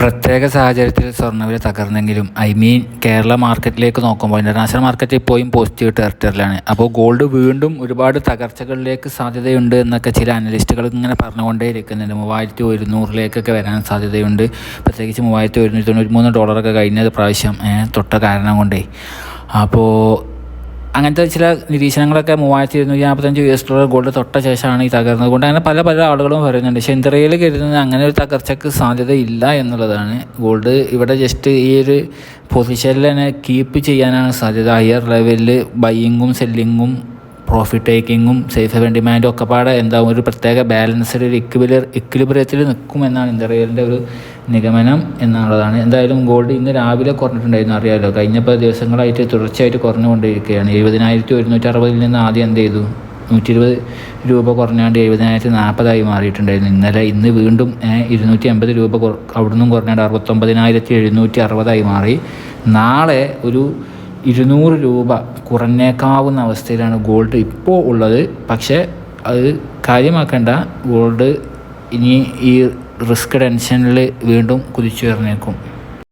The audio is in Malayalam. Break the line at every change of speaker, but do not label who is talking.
പ്രത്യേക സാഹചര്യത്തിൽ സ്വർണവില തകർന്നെങ്കിലും ഐ മീൻ കേരള മാർക്കറ്റിലേക്ക് നോക്കുമ്പോൾ ഇന്റർനാഷണൽ മാർക്കറ്റ് ഇപ്പോഴും പോസിറ്റീവ് ടെറിട്ടറിലാണ് അപ്പോൾ ഗോൾഡ് വീണ്ടും ഒരുപാട് തകർച്ചകളിലേക്ക് സാധ്യതയുണ്ട് എന്നൊക്കെ ചില അനലിസ്റ്റുകൾ ഇങ്ങനെ പറഞ്ഞുകൊണ്ടേ ഇരിക്കുന്നുണ്ട് മൂവായിരത്തി ഒരുന്നൂറിലേക്കൊക്കെ വരാൻ സാധ്യതയുണ്ട്. പ്രത്യേകിച്ച് മൂവായിരത്തി ഒരുന്നൂറ്റി തൊണ്ണൂറ്റി മൂന്ന് ഡോളറൊക്കെ കഴിഞ്ഞ പ്രാവശ്യം തൊട്ട കാരണം കൊണ്ടേ. അപ്പോൾ അങ്ങനത്തെ ചില നിരീക്ഷണങ്ങളൊക്കെ മൂവായിരത്തി ഇരുന്നൂറ്റി നാൽപ്പത്തഞ്ച് യു എസ് ഡോളർ ഗോൾഡ് തൊട്ട ശേഷമാണ് ഈ തകർന്നത്. കൊണ്ട് അങ്ങനെ പല പല ആളുകളും പറയുന്നുണ്ട്. പക്ഷേ ഇന്ത്യയിൽ കരുതുന്നത് അങ്ങനെ ഒരു തകർച്ചയ്ക്ക് സാധ്യതയില്ല എന്നുള്ളതാണ്. ഗോൾഡ് ഇവിടെ ജസ്റ്റ് ഈ ഒരു പൊസിഷനിൽ തന്നെ കീപ്പ് ചെയ്യാനാണ് സാധ്യത. ഹയർ ലെവലിൽ ബൈയിങ്ങും സെല്ലിങ്ങും പ്രോഫിറ്റ് ടേക്കിങ്ങും സേഫ് ഹെവൻ ഡിമാൻഡും ഒക്കെ പാടെ എന്താ ഒരു പ്രത്യേക ബാലൻസ്ഡ് ഒരു ഇക്വിലിയർ ഇക്വിലിബ്രിയത്തിൽ നിൽക്കുമെന്നാണ് ഇന്ത്യയുടെ ഒരു നിഗമനം എന്നുള്ളതാണ്. എന്തായാലും ഗോൾഡ് ഇന്ന് രാവിലെ കുറഞ്ഞിട്ടുണ്ടായിരുന്നു അറിയാമല്ലോ കഴിഞ്ഞ പല ദിവസങ്ങളായിട്ട് തുടർച്ചയായിട്ട് കുറഞ്ഞുകൊണ്ടിരിക്കുകയാണ്. എഴുപതിനായിരത്തി ഒരുന്നൂറ്റി അറുപതിൽ നിന്ന് ആദ്യം എന്ത് ചെയ്തു? നൂറ്റി ഇരുപത് രൂപ കുറഞ്ഞാണ്ട് എഴുപതിനായിരത്തി നാൽപ്പതായി മാറിയിട്ടുണ്ടായിരുന്നു. ഇന്നലെ ഇന്ന് വീണ്ടും ഇരുന്നൂറ്റി അമ്പത് രൂപ അവിടുന്ന് കുറഞ്ഞാണ്ട് അറുപത്തൊമ്പതിനായിരത്തി എഴുന്നൂറ്റി അറുപതായി മാറി. നാളെ ഒരു ഇരുന്നൂറ് രൂപ കുറഞ്ഞേക്കാവുന്ന അവസ്ഥയിലാണ് ഗോൾഡ് ഇപ്പോൾ ഉള്ളത്. പക്ഷേ അത് കാര്യമാക്കേണ്ട. ഗോൾഡ് ഇനി ഈ റിസ്ക് ടെൻഷനിൽ വീണ്ടും കുതിച്ചുയർന്നേക്കും.